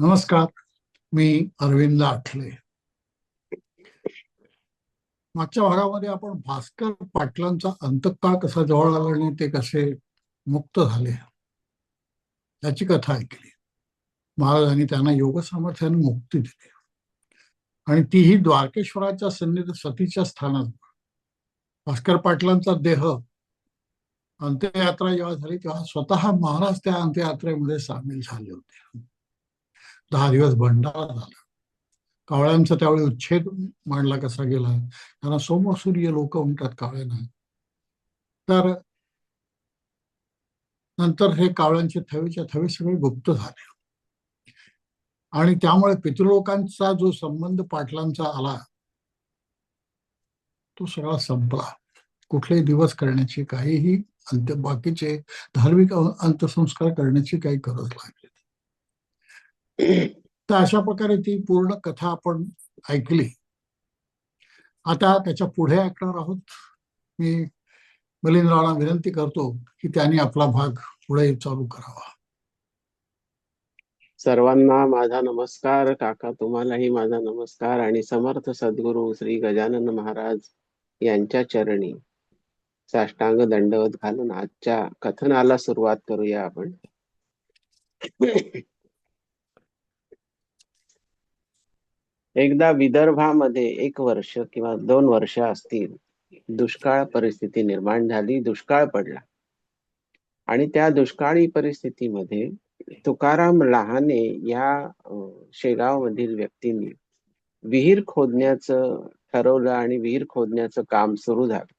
नमस्कार मी अरविंद आठले. मागच्या भागामध्ये आपण भास्कर पाटलांचा अंतकाळ कसा जवळ आला आणि ते कसे मुक्त झाले याची कथा ऐकली. महाराजांनी त्यांना योग सामर्थ्याने मुक्ती दिली. आणि तीही द्वारकेश्वराच्या सन्निध सतीच्या स्थानात. भास्कर पाटलांचा देह अंत्ययात्रा जेव्हा झाली तेव्हा स्वतः महाराज त्या अंत्ययात्रेमध्ये सामील झाले होते. दहा दिवस भंडारा झाला. कावळ्यांचा त्यावेळी उच्छेद मांडला कसा गेला? त्यांना सोमसूर्य लोक म्हणतात कावळ्यांना तर नंतर हे कावळ्यांचे थवेच्या थवे सगळे गुप्त झाले. आणि त्यामुळे पितृलोकांचा जो संबंध पाटलांचा आला तो सगळा संपला. कुठलेही दिवस करण्याची काहीही अंत्य बाकीचे धार्मिक अंत्यसंस्कार करण्याची काही गरज लागली तर अशा प्रकारे ती पूर्ण कथा आपण ऐकली. आता त्याच्या पुढे ऐकणार आहोत. मी मिलिंदरावांना विनंती करतो की त्यांनी आपला भाग पुढे चालू करावा. सर्वांना माझा नमस्कार. काका तुम्हालाही माझा नमस्कार आणि समर्थ सद्गुरू श्री गजानन महाराज यांच्या चरणी साष्टांग दंडवत घालून आजच्या कथनाला सुरुवात करूया आपण. एकदा विदर्भामध्ये एक वर्ष किंवा दोन वर्ष असतील दुष्काळ परिस्थिती निर्माण झाली दुष्काळ पडला. आणि त्या दुष्काळी परिस्थितीमध्ये तुकाराम लहाने या शेगाव मधील व्यक्तींनी विहीर खोदण्याचं ठरवलं आणि विहीर खोदण्याचं काम सुरू झालं.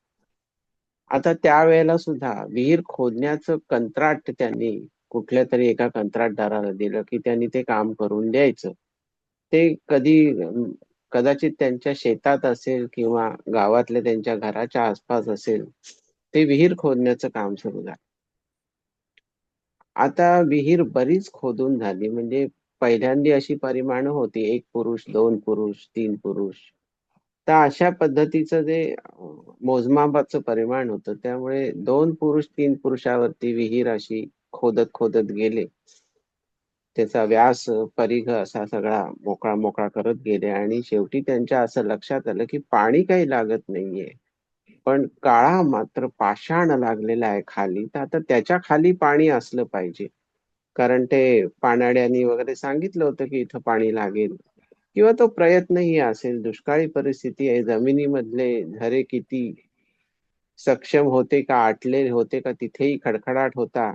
आता त्यावेळेला सुद्धा विहीर खोदण्याचं कंत्राट त्यांनी कुठल्या तरी एका कंत्राटदाराला दिलं की त्यांनी ते काम करून द्यायचं. ते कधी कदाचित त्यांच्या शेतात असेल किंवा गावातल्या त्यांच्या घराच्या आसपास असेल ते विहीर खोदण्याचं काम सुरू झालं. आता विहीर बरीच खोदून झाली म्हणजे पहिल्यांदी अशी परिमाण होती एक पुरुष दोन पुरुष तीन पुरुष. तर अशा पद्धतीचं जे मोजमापाचं परिमाण होतं त्यामुळे दोन पुरुष तीन पुरुषावरती विहीर अशी खोदत खोदत गेले. त्याचा व्यास परिघ असा सगळा मोकळा मोकळा करत गेले. आणि शेवटी त्यांच्या असं लक्षात आलं की पाणी काही लागत नाहीये. पण काळा मात्र पाषाण लागलेला आहे खाली. तर आता त्याच्याखाली पाणी असलं पाहिजे. कारण ते पानाड्यांनी वगैरे सांगितलं होतं की इथं पाणी लागेल. किंवा तो प्रयत्नही असेल. दुष्काळी परिस्थिती आहे. जमिनीमधले झरे किती सक्षम होते का? आटले होते का? तिथेही खडखडाट होता.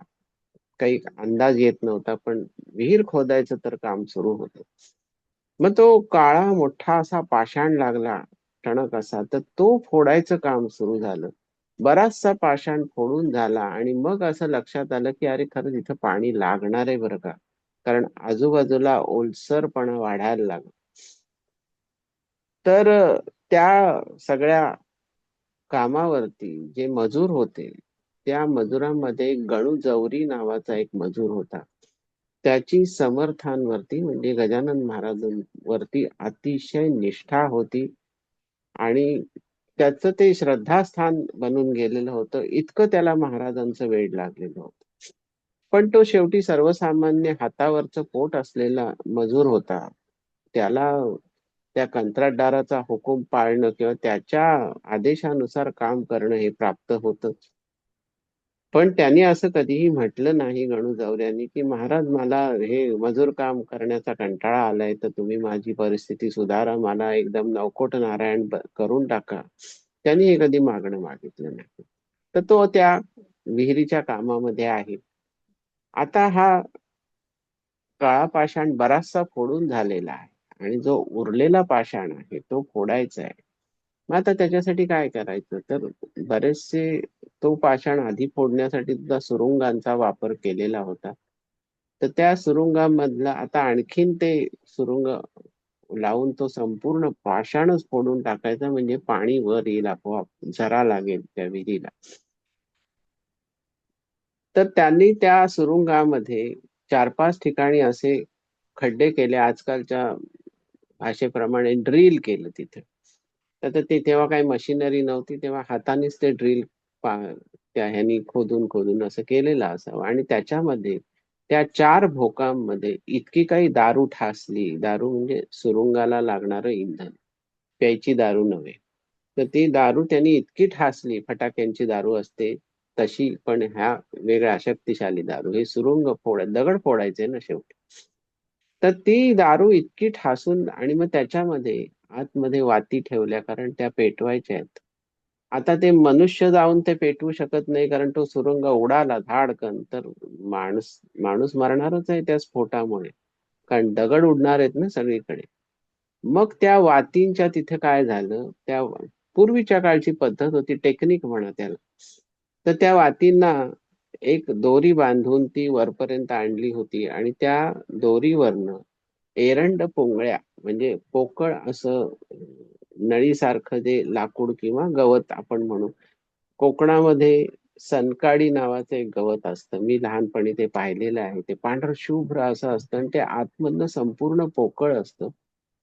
काही अंदाज येत नव्हता पण विहीर खोदायचं तर काम सुरू होत. मग तो काळा मोठा असा पाषाण लागला टणक असा तर तो फोडायचं काम सुरू झालं. बराचसा पाषाण फोडून झाला आणि मग असं लक्षात आलं की अरे खरं तिथं पाणी लागणार आहे बरं का? कारण आजूबाजूला ओलसरपणा वाढायला लागला. तर त्या सगळ्या कामावरती जे मजूर होते त्या मजुरांमध्ये गणू जवरी नावाचा एक मजूर होता. त्याची समर्थांवरती म्हणजे गजानन महाराजांवरती अतिशय निष्ठा होती आणि त्याचं ते श्रद्धास्थान बनून गेलेलं होतं. इतकं त्याला महाराजांचं वेळ लागलेलं होतं. पण तो शेवटी सर्वसामान्य हातावरचं पोट असलेला मजूर होता. त्याला त्या कंत्राटदाराचा हुकूम पाळणं किंवा त्याच्या आदेशानुसार काम करणं हे प्राप्त होतं. पण त्यांनी असं कधीही म्हटलं नाही गणू जावऱ्यांनी की महाराज मला हे मजूर काम करण्याचा कंटाळा आलाय तर तुम्ही माझी परिस्थिती सुधारा मला एकदम नवकोट नारायण करून टाका. त्यांनी हे कधी मागणं मागितलं नाही. तर तो त्या विहिरीच्या कामामध्ये आहे. आता हा काळा पाषाण बराचसा फोडून झालेला आहे आणि जो उरलेला पाषाण आहे तो फोडायचा आहे. मग आता त्याच्यासाठी काय करायचं? तर बरेचसे तो पाषाण आधी फोडण्यासाठी सुद्धा सुरुंगांचा वापर केलेला होता. तर त्या सुरुंगामधला आता आणखीन ते सुरुंग लावून तो संपूर्ण पाषाणच फोडून टाकायचा म्हणजे पाणी वर येईल आपोआप झरा लागेल त्या विहिरीला. तर त्यांनी त्या सुरुंगामध्ये चार पाच ठिकाणी असे खड्डे केले. आजकालच्या भाषेप्रमाणे ड्रिल केलं तिथे. तर ते तेव्हा काही मशिनरी नव्हती तेव्हा हातानेच ते ड्रिल त्या ह्यानी खोदून खोदून असं केलेलं असावं. आणि त्याच्यामध्ये त्या चार भोकांमध्ये इतकी काही दारू ठासली दारू म्हणजे सुरुंगाला लागणारं इंधन प्यायची दारू नव्हे. तर ती दारू त्यांनी इतकी ठासली फटाक्यांची दारू असते तशी पण ह्या वेगळ्या शक्तिशाली दारू हे सुरुंग फोड दगड फोडायचे ना शेवटी. तर ती दारू इतकी ठासून आणि मग त्याच्यामध्ये आतमध्ये वाती ठेवल्या कारण त्या पेटवायच्या आहेत. आता ते मनुष्य जाऊन ते पेटवू शकत नाही कारण तो सुरुंग उडाला धाडकन तर माणूस माणूस मरणारच आहे त्या स्फोटामुळे. कारण दगड उडणार आहेत ना सगळीकडे. मग त्या वातींच्या तिथे काय झालं? त्या पूर्वीच्या काळची पद्धत होती टेक्निक म्हणा त्याला. तर त्या वातींना एक दोरी बांधून ती वरपर्यंत आणली होती आणि त्या दोरीवरनं एरंड पोंगळ्या म्हणजे पोकळ असं नळीसारखं जे लाकूड किंवा गवत आपण म्हणू कोकणामध्ये सनकाडी नावाचं एक गवत असतं. मी लहानपणी ते पाहिलेलं आहे. ते पांढर शुभ्र असं असतं आणि ते आतमधनं संपूर्ण पोकळ असतं.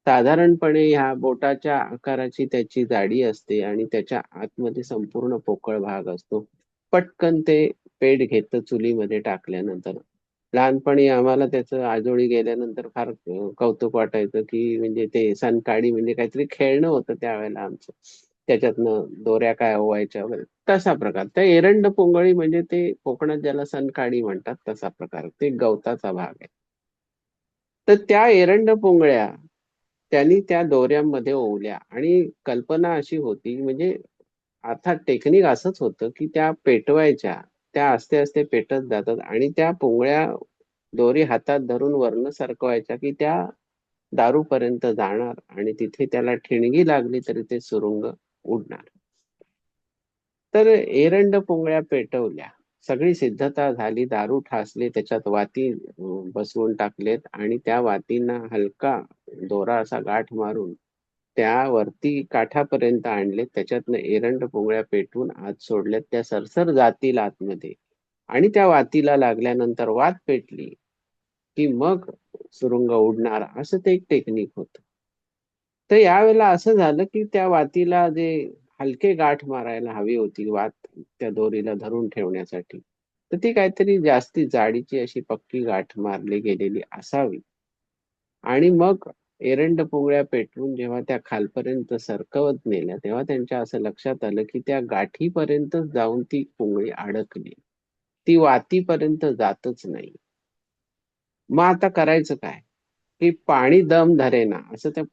साधारणपणे ह्या बोटाच्या आकाराची त्याची जाडी असते आणि त्याच्या आतमध्ये संपूर्ण पोकळ भाग असतो. पटकन ते पेट घेतं चुलीमध्ये टाकल्यानंतर. लहानपणी आम्हाला त्याचं आजोळी गेल्यानंतर फार कौतुक वाटायचं की म्हणजे ते सनकाळी म्हणजे काहीतरी खेळणं होतं त्यावेळेला आमचं. त्याच्यातनं दोऱ्या काय ओवायच्या वगैरे. तसा प्रकार. त्या एरंड पोंगळी म्हणजे ते कोकणात ज्याला सनकाळी म्हणतात तसा प्रकार. ते गवताचा भाग आहे. तर त्या एरंड पोंगळ्या त्यांनी त्या दोऱ्यांमध्ये ओवल्या. आणि कल्पना अशी होती म्हणजे अर्थात टेक्निक असंच होतं की त्या पेटवायच्या. त्या आस्ते आस्ते पेटत जातात आणि त्या पोंगळ्या दोरी हातात धरून वर्ण सरकवायच्या की त्या दारूपर्यंत जाणार आणि तिथे त्याला ठिणगी लागली तरी ते सुरुंग उडणार. तर एरंड पोंगळ्या पेटवल्या. सगळी सिद्धता झाली. दारू ठासली त्याच्यात वाती बसवून टाकलेत आणि त्या वातींना हलका दोरा असा गाठ मारून त्यावरती काठापर्यंत आणले. त्याच्यातनं एरंड पोंगळ्या पेटवून आत सोडल्यात. त्या सरसर जातील आतमध्ये. आणि त्या वातीला लागल्यानंतर वात पेटली की मग सुरुंग उडणार. असं ते एक टेक्निक होत. तर यावेळेला असं झालं की त्या वातीला जे हलके गाठ मारायला हवी होती वात त्या दोरीला धरून ठेवण्यासाठी तर ती काहीतरी जास्ती जाडीची अशी पक्की गाठ मारली गेलेली असावी. आणि मग एरंड पोंगळ्या पेटवून जेव्हा त्या खालपर्यंत सरकवत नेल्या तेव्हा त्यांच्या असं लक्षात आलं की त्या गाठीपर्यंत जाऊन ती पोंगळी अडकली. ती वातीपर्यंत जातच नाही. मग आता करायचं काय? की पाणी दम धरेना असं त्या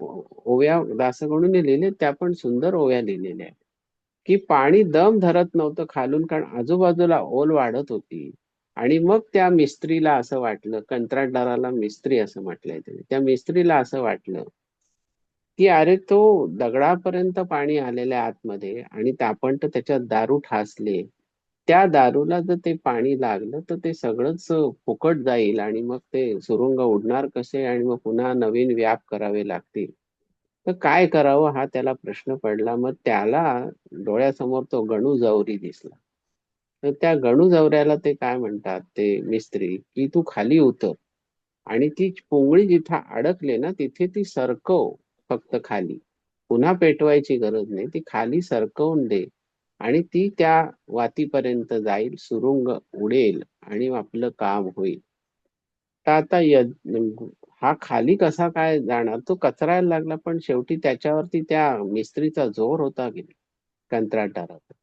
ओव्या दासगणून लिहिले त्या पण सुंदर ओव्या लिहिलेल्या आहेत. की पाणी दम धरत नव्हतं खालून कारण आजूबाजूला ओल वाढत होती. आणि मग त्या मिस्त्रीला असं वाटलं कंत्राटदाराला मिस्त्री असं म्हटलंय त्याने. त्या मिस्त्रीला असं वाटलं की अरे तो दगडापर्यंत पाणी आलेलं आहे आतमध्ये आणि आपण तर त्याच्यात दारू ठासले. त्या दारूला जर ते पाणी लागलं तर ते सगळंच फुकट जाईल आणि मग ते सुरुंग उडणार कसे आणि मग पुन्हा नवीन व्याप करावे लागतील. तर काय करावं हा त्याला प्रश्न पडला. मग त्याला डोळ्यासमोर तो गणू जवरी दिसला. तर त्या गणू जवऱ्याला ते काय म्हणतात ते मिस्त्री की तू खाली उतर. आणि ती पोंगळी जिथे अडकले ना तिथे ती सरकव फक्त खाली. पुन्हा पेटवायची गरज नाही ती खाली सरकवून दे. आणि ती त्या वातीपर्यंत जाईल सुरुंग उडेल आणि आपलं काम होईल. तर आता हा खाली कसा काय जाणार? तो कचरायला लागला पण शेवटी त्याच्यावरती त्या मिस्त्रीचा जोर होता की कंत्राटदाराचा.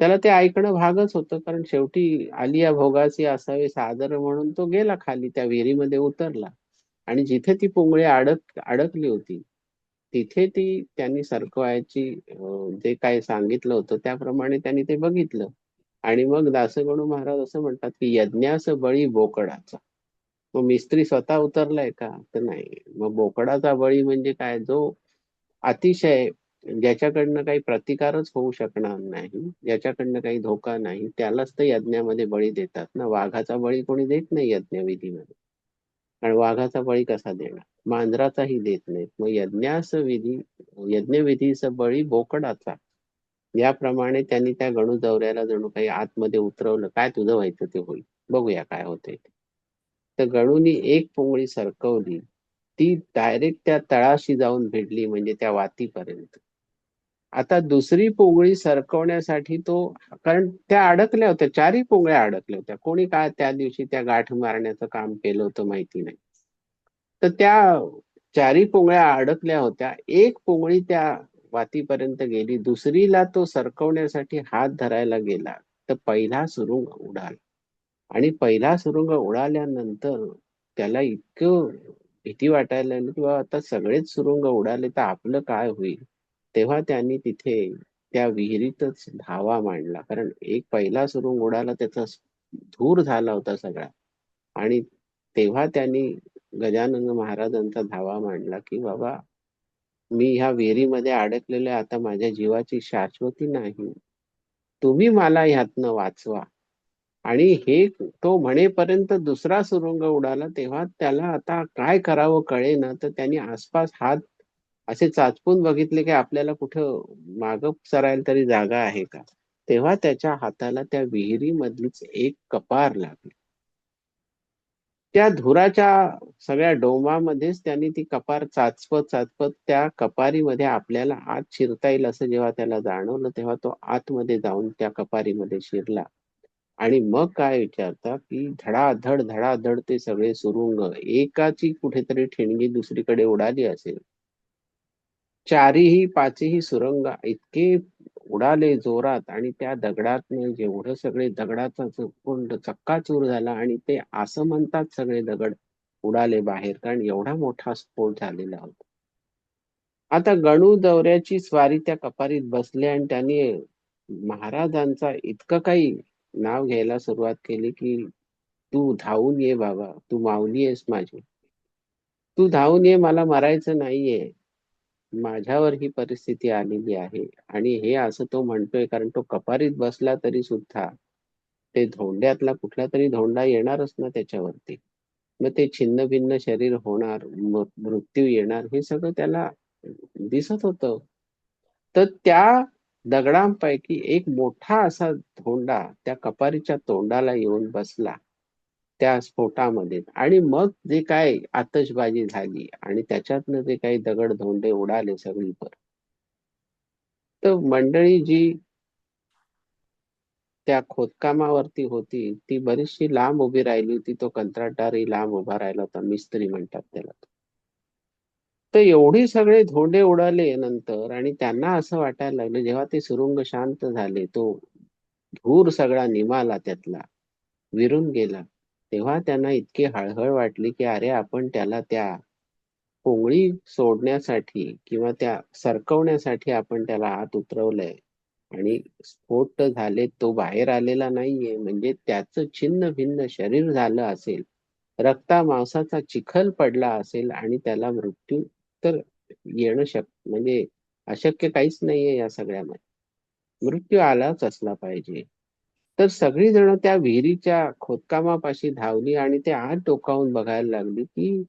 त्याला ते ऐकणं भागच होतं कारण शेवटी आलिया भोगासी असावे सादर म्हणून तो गेला खाली त्या विहिरीमध्ये उतरला. आणि जिथे ती पोंगळी अडक अडकली होती तिथे ती त्यांनी सरकवायची जे काय सांगितलं होतं त्याप्रमाणे त्यांनी ते बघितलं. आणि मग दासगणू महाराज असं म्हणतात की यज्ञास बळी बोकडाचा. मग मिस्त्री स्वतः उतरलाय का? तर नाही. मग बोकडाचा बळी म्हणजे काय? जो अतिशय ज्याच्याकडनं काही प्रतिकारच होऊ शकणार नाही ज्याच्याकडनं काही धोका नाही त्यालाच तर यज्ञामध्ये बळी देतात ना. वाघाचा बळी कोणी देत नाही यज्ञविधीमध्ये. कारण वाघाचा बळी कसा देणार? मांजराचाही देत नाहीत. मग यज्ञास विधी यज्ञविधीचा बळी बोकडाचा. याप्रमाणे त्यांनी त्या गणू दौऱ्याला जणू काही आतमध्ये उतरवलं. काय तुझं व्हायचं ते होईल? बघूया काय होतंय ते. तर गणूनी एक पोंगळी सरकवली. ती डायरेक्ट त्या तळाशी जाऊन भिडली म्हणजे त्या वातीपर्यंत. आता दुसरी पोंगळी सरकवण्यासाठी तो कारण त्या अडकल्या होत्या चारही पोंगळ्या अडकल्या होत्या. कोणी काय त्या दिवशी त्या गाठ मारण्याचं काम केलं होतं माहिती नाही. तर त्या चारही पोंगळ्या अडकल्या होत्या. एक पोंगळी त्या वातीपर्यंत गेली. दुसरीला तो सरकवण्यासाठी हात धरायला गेला. तर पहिला सुरुंग उडाला. आणि पहिला सुरुंग उडाल्यानंतर त्याला इतकं भीती वाटायला लागली की बाबा आता सगळेच सुरुंग उडाले तर आपलं काय होईल? तेव्हा त्यांनी तिथे त्या विहिरीतच धावा मांडला. कारण एक पहिला सुरुंग उडाला त्याचा धूर झाला होता सगळा. आणि तेव्हा त्यांनी गजानन महाराजांचा धावा मांडला की बाबा मी ह्या विहिरीमध्ये अडकलेले आता माझ्या जीवाची शाश्वती नाही. तुम्ही मला ह्यातनं वाचवा. आणि हे तो म्हणेपर्यंत दुसरा सुरुंग उडाला तेव्हा त्याला आता काय करावं कळेना. तर त्यांनी आसपास हात असे चाचपून बघितले की आपल्याला कुठं माग सरायला तरी जागा आहे का? तेव्हा त्याच्या हाताला त्या विहिरीमधलीच एक कपार लागली. त्या धुराच्या सगळ्या डोमामध्येच त्यांनी ती कपार चाचपत चाचपत त्या कपारीमध्ये आपल्याला आत शिरता येईल असं जेव्हा त्याला जाणवलं तेव्हा तो आतमध्ये जाऊन त्या कपारीमध्ये शिरला. आणि मग काय विचारता की धडाधड धडाधड ते सगळे सुरुंग एकाची कुठेतरी ठिणगी दुसरीकडे उडाली असेल. चारीही पाचही सुरंग इतके उडाले जोरात आणि त्या दगडात जेवढं सगळे दगडाचा कुंड चक्काचूर झाला आणि ते असं म्हणतात सगळे दगड उडाले बाहेर कारण एवढा मोठा स्फोट झालेला होता. आता गणू दौऱ्याची स्वारी त्या कपारीत बसले आणि त्यांनी महाराजांचा इतकं काही नाव घ्यायला सुरुवात केली की तू धावून ये बाबा तू माऊली आहेस माझी. तू धावून ये मला मरायचं नाहीये. माझ्यावर ही परिस्थिती आलेली आहे. आणि हे असं तो म्हणतोय कारण तो कपारीत बसला तरी सुद्धा ते धोंड्यातला कुठला तरी धोंडा येणारच ना त्याच्यावरती. मग ते छिन्न भिन्न शरीर होणार मृत्यू येणार हे सगळं त्याला दिसत होतं. तर त्या दगडांपैकी एक मोठा असा धोंडा त्या कपारीच्या तोंडाला येऊन बसला. त्या स्फोटामध्ये. आणि मग जे काय आतषबाजी झाली आणि त्याच्यातनं जे काही दगड धोंडे उडाले सगळीवर तर मंडळी जी त्या खोदकामावरती होती ती बरीचशी लांब उभी राहिली होती. तो कंत्राटदारही लांब उभा राहिला होता. मिस्त्री म्हणतात त्याला तर एवढी सगळे धोंडे उडाले नंतर आणि त्यांना असं वाटायला लागलं जेव्हा ते सुरुंग शांत झाले तो धूर सगळा निमाला त्यातला विरून गेला. तेव्हा त्यांना इतकी हळहळ वाटली की अरे आपण त्याला त्या पोंगळी सोडण्यासाठी किंवा त्या सरकवण्यासाठी आपण त्याला आत उतरवलंय आणि स्फोट झाले तो बाहेर आलेला नाहीये. म्हणजे त्याचं छिन्न भिन्न शरीर झालं असेल रक्ता मांसाचा चिखल पडला असेल आणि त्याला मृत्यू तर येणं शक्य म्हणजे अशक्य काहीच नाहीये या सगळ्यामध्ये. मृत्यू आलाच असला पाहिजे. तर सगळी जण त्या विहिरीच्या खोदकामापाशी धावली आणि ते आत डोकावून बघायला लागली की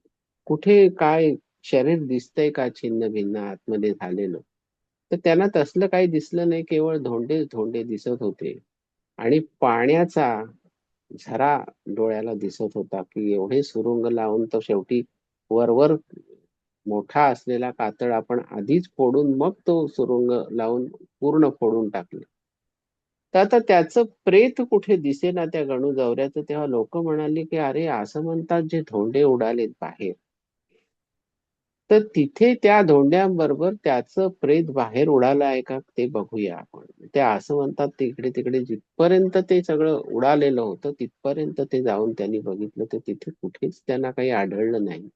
कुठे काय शरीर दिसतंय का छिन्न भिन्न आतमध्ये झालेलं. तर त्यांना तसलं काही दिसलं नाही केवळ धोंडे धोंडे दिसत होते. आणि पाण्याचा झरा डोळ्याला दिसत होता की एवढे सुरुंग लावून तो शेवटी वरवर मोठा असलेला कातळ आपण आधीच फोडून मग तो सुरुंग लावून पूर्ण फोडून टाकले. तर आता त्याचं प्रेत कुठे दिसे ना त्या गणू जवऱ्याचं? तेव्हा लोक म्हणाले की अरे असं म्हणतात जे धोंडे उडालेत बाहेर. तर तिथे त्या धोंड्यांबरोबर त्याचं प्रेत बाहेर उडालं आहे का? ते बघूया आपण. ते असं म्हणतात तिकडे तिकडे जिथपर्यंत ते सगळं उडालेलं होतं तिथपर्यंत ते जाऊन त्यांनी बघितलं तर तिथे कुठेच त्यांना काही आढळलं नाही.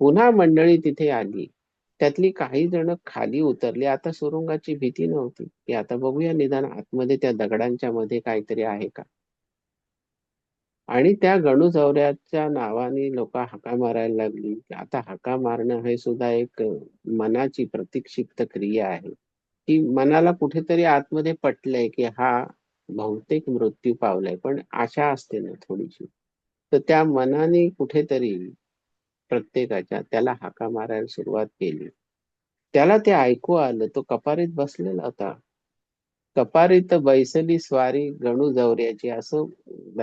पुन्हा मंडळी तिथे आली. त्यातली काही जण खाली उतरली. आता सुरुंगाची भीती नव्हती की आता बघूया निदान आतमध्ये त्या दगडांच्या मध्ये काहीतरी आहे का? आणि त्या गणूजवऱ्याच्या नावाने लोक हाका मारायला लागली. आता हाका मारणं हे सुद्धा एक मनाची प्रतिक्षिप्त क्रिया आहे. की मनाला कुठेतरी आतमध्ये पटलंय की हा बहुतेक मृत्यू पावलाय. पण आशा असते ना थोडीशी. तर त्या मनाने कुठेतरी प्रत्येकाच्या त्याला हाका मारायला सुरुवात केली. त्याला ते ऐकू आलं तो कपारीत बसलेला होता. कपारीत बैसली स्वारी गणू जवऱ्याची असं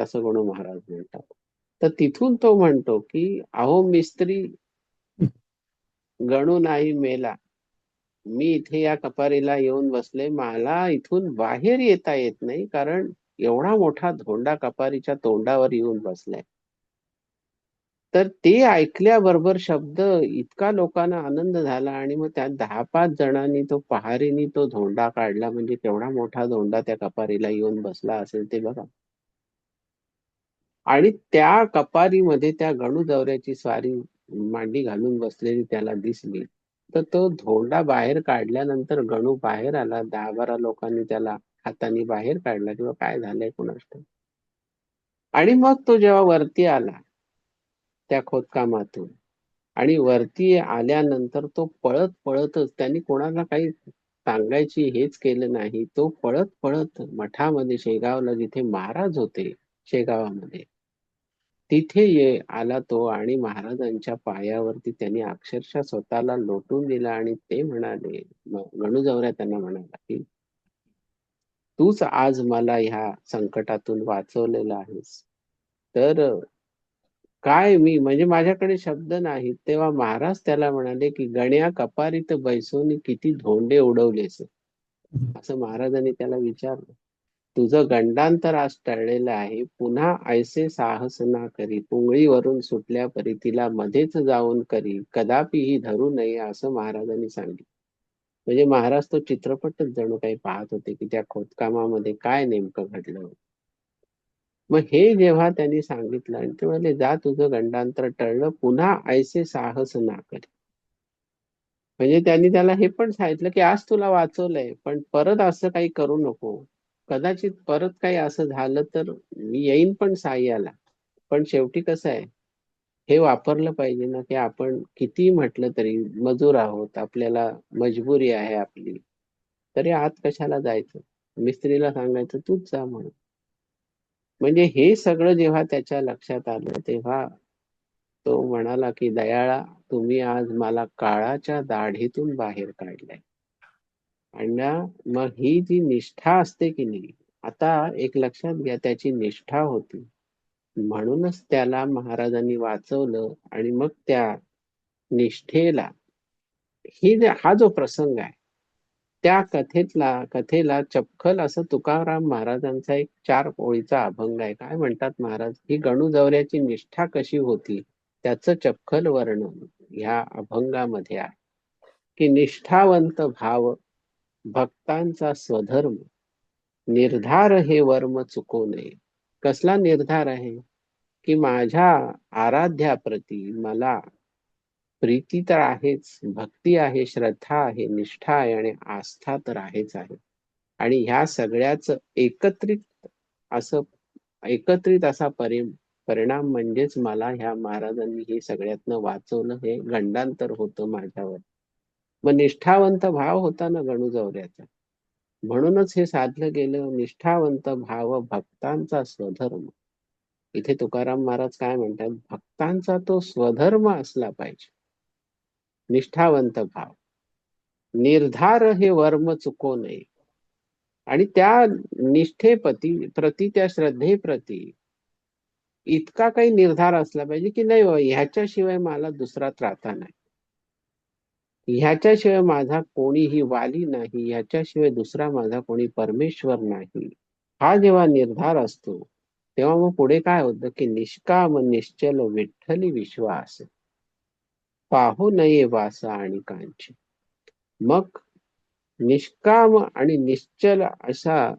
असं गणू महाराज म्हणतात. तर तिथून तो म्हणतो की अहो मिस्त्री गणू नाही मेला. मी इथे या कपारीला येऊन बसले. मला इथून बाहेर येता येत नाही कारण एवढा मोठा धोंडा कपारीच्या तोंडावर येऊन बसलाय. तर ते ऐकल्याबरोबर शब्द इतका लोकांना आनंद झाला आणि मग त्या दहा पाच जणांनी तो पहारीनी तो धोंडा काढला म्हणजे केवढा मोठा धोंडा त्या कपारीला येऊन बसला असेल ते बघा. आणि त्या कपारीमध्ये त्या गणूजवऱ्याची स्वारी मांडी घालून बसलेली त्याला दिसली. तर तो धोंडा बाहेर काढल्यानंतर गणू बाहेर आला. दहा बारा लोकांनी त्याला हाताने बाहेर काढला किंवा काय झालंय कुणास ठाऊक. आणि मग तो जेव्हा वरती आला त्या खोदकामातून. आणि वरती आल्यानंतर तो पळत पळतच त्यांनी कोणाला काही सांगायची हेच केलं नाही. तो पळत पळत मठामध्ये शेगावला जिथे महाराज होते शेगावामध्ये तिथे ये आला तो आणि महाराजांच्या पायावरती त्यांनी अक्षरशः स्वतःला लोटून दिला आणि ते म्हणाले म- गणूजवऱ्या त्यांना म्हणाला की तूच आज मला ह्या संकटातून वाचवलेलं आहेस. तर काय मी? म्हणजे माझ्याकडे शब्द नाहीत. तेव्हा महाराज त्याला म्हणाले की गण्या कपारीत बैसून किती धोंडे उडवलेस. असं महाराजांनी त्याला विचारलं. तुझं गंडांतर आज टळलेलं आहे. पुन्हा ऐसे साहस ना करी. पुंगळीवरून सुटल्या परी. तिला मध्येच जाऊन करी. कदापि ही धरू नये. असं महाराजांनी सांगितलं. म्हणजे महाराज तो चित्रपटच जणू काही पाहत होते की त्या खोदकामामध्ये काय नेमकं घडलं मग हे जेव्हा त्यांनी सांगितलं आणि ते म्हणाले जा तुझं गंडांतर टळलं पुन्हा ऐसे साहस ना कर. म्हणजे त्यांनी त्याला हे पण सांगितलं की आज तुला वाचवलंय पण परत असं काही करू नको. कदाचित परत काही असं झालं तर मी येईन पण साह्याला. पण शेवटी कसं आहे हे वापरलं पाहिजे ना की आपण किती म्हटलं तरी मजूर आहोत आपल्याला मजबुरी आहे आपली. तरी आत कशाला जायचं? मिस्त्रीला सांगायचं तूच जा म्हणून. म्हणजे हे सगळं जेव्हा त्याच्या लक्षात आलं तेव्हा तो म्हणाला की दयाळा तुम्ही आज मला काळाच्या दाढीतून बाहेर काढलंय. आणि मग ही जी निष्ठा असते की नाही आता एक लक्षात घ्या त्याची निष्ठा होती. म्हणूनच त्याला महाराजांनी वाचवलं आणि मग त्या निष्ठेला ही हा जो प्रसंग आहे त्या कथेतला कथेला चपखल असं तुकाराम महाराजांचा एक चार ओळीचा अभंग आहे. काय म्हणतात महाराज? ही गणूजवऱ्याची निष्ठा कशी होती? त्याचं चपखल वर्णन ह्या अभंगामध्ये आहे. की निष्ठावंत भाव भक्तांचा स्वधर्म निर्धार हे वर्म चुकू नये. कसला निर्धार आहे? की माझ्या आराध्याप्रती मला प्रीती तर आहेच भक्ती आहे श्रद्धा आहे निष्ठा आहे आणि आस्था तर आहेच आहे. आणि ह्या सगळ्याच एकत्रित असं एकत्रित असा परि परिणाम म्हणजेच मला ह्या महाराजांनी हे सगळ्यातनं वाचवलं हे गंडांतर होतं माझ्यावर. मग निष्ठावंत भाव होता ना गणूजवऱ्याचा म्हणूनच हे साधलं गेलं निष्ठावंत भाव भक्तांचा स्वधर्म. इथे तुकाराम महाराज काय म्हणतात भक्तांचा तो स्वधर्म असला पाहिजे. निष्ठावंत भाव. निर्धार हे वर्म चुको नये. आणि त्या निष्ठेपती प्रती त्या श्रद्धेप्रती इतका काही निर्धार असला पाहिजे की नाही ह्याच्याशिवाय मला दुसरा त्राता नाही. ह्याच्याशिवाय माझा कोणीही वाली नाही ह्याच्याशिवाय दुसरा माझा कोणी परमेश्वर नाही. हा जेव्हा निर्धार असतो तेव्हा मग पुढे काय होतं की निष्काम निश्चल विठ्ठली विश्वास. पाहू नये वासा आणि कांची. मग निष्काम आणि निश्चल असा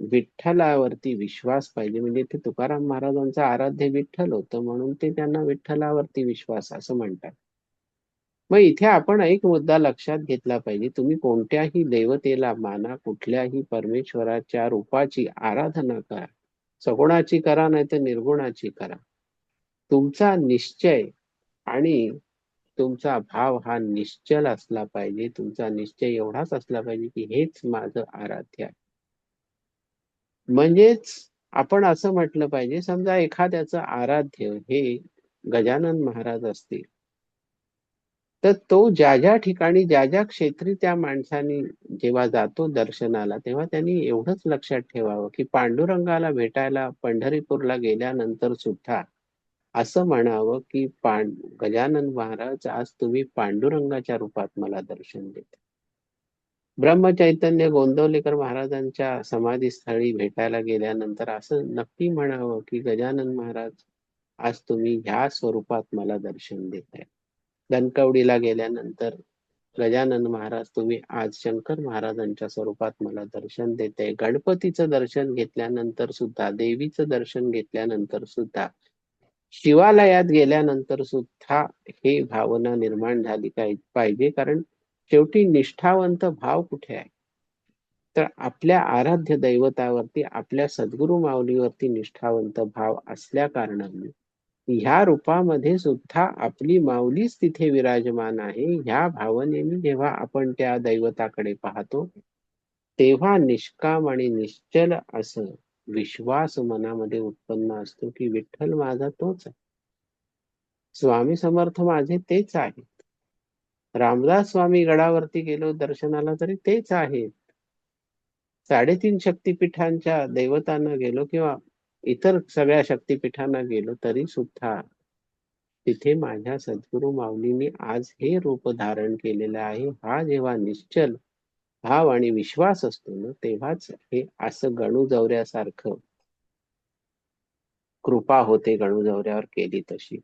विठ्ठलावरती विश्वास पाहिजे. म्हणजे ते तुकाराम महाराजांचा आराध्य विठ्ठल होतं म्हणून ते त्यांना विठ्ठलावरती विश्वास असं म्हणतात. मग इथे आपण एक मुद्दा लक्षात घेतला पाहिजे. तुम्ही कोणत्याही देवतेला माना कुठल्याही परमेश्वराच्या रूपाची आराधना करा. सगुणाची करा नाही तर निर्गुणाची करा. तुमचा निश्चय आणि तुमचा भाव हा निश्चल असला पाहिजे. तुमचा निश्चय एवढाच असला पाहिजे की हेच माझं आराध्य आहे. म्हणजेच आपण असं म्हटलं पाहिजे समजा एखाद्याचं आराध्य हे गजानन महाराज असतील तर तो ज्या ज्या ठिकाणी ज्या ज्या क्षेत्री त्या माणसाने जेव्हा जातो दर्शनाला तेव्हा त्यांनी एवढंच लक्षात ठेवावं की पांडुरंगाला भेटायला पंढरीपूरला गेल्यानंतर सुद्धा असं म्हणावं की पांड गजानन महाराज आज तुम्ही पांडुरंगाच्या रूपात मला दर्शन देता. ब्रह्मचैतन्य गोंदवलेकर महाराजांच्या समाधीस्थळी भेटायला गेल्यानंतर असं नक्की म्हणावं की गजानन महाराज आज तुम्ही ह्या स्वरूपात मला दर्शन देताय दणकवडीला गेल्यानंतर गजानन महाराज तुम्ही आज शंकर महाराजांच्या स्वरूपात मला दर्शन देते गणपतीचं दर्शन घेतल्यानंतर सुद्धा देवीचं दर्शन घेतल्यानंतर सुद्धा शिवालयात गेल्यानंतर सुद्धा हे भावना निर्माण झाली काय पाहिजे. कारण शेवटी निष्ठावंत भाव कुठे आहे? तर आपल्या आराध्य दैवतावरती आपल्या सद्गुरु माऊलीवरती निष्ठावंत भाव असल्या कारणाने ह्या रूपामध्ये सुद्धा आपली माऊलीच तिथे विराजमान आहे. ह्या भावनेने जेव्हा आपण त्या दैवताकडे पाहतो तेव्हा निष्काम आणि निश्चल असं विश्वास मनामध्ये उत्पन्न असतो की विठ्ठल माझा तोच आहे. स्वामी समर्थ माझे तेच आहेत. रामदास स्वामी गडावरती गेलो दर्शनाला तरी तेच आहेत. साडेतीन शक्तीपीठांच्या दैवतांना गेलो किंवा इतर सगळ्या शक्तिपीठांना गेलो तरी सुद्धा तिथे माझ्या सद्गुरु माऊलींनी आज हे रूप धारण केलेलं आहे. हा जेव्हा निश्चल भाव आणि विश्वास असतो ना तेव्हाच हे असं गणूजवऱ्यासारखं कृपा होते गणूजवऱ्यावर केली तशी.